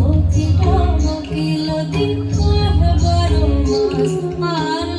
ও কি তোমাকে লতি পাহাড় বড় মাস আর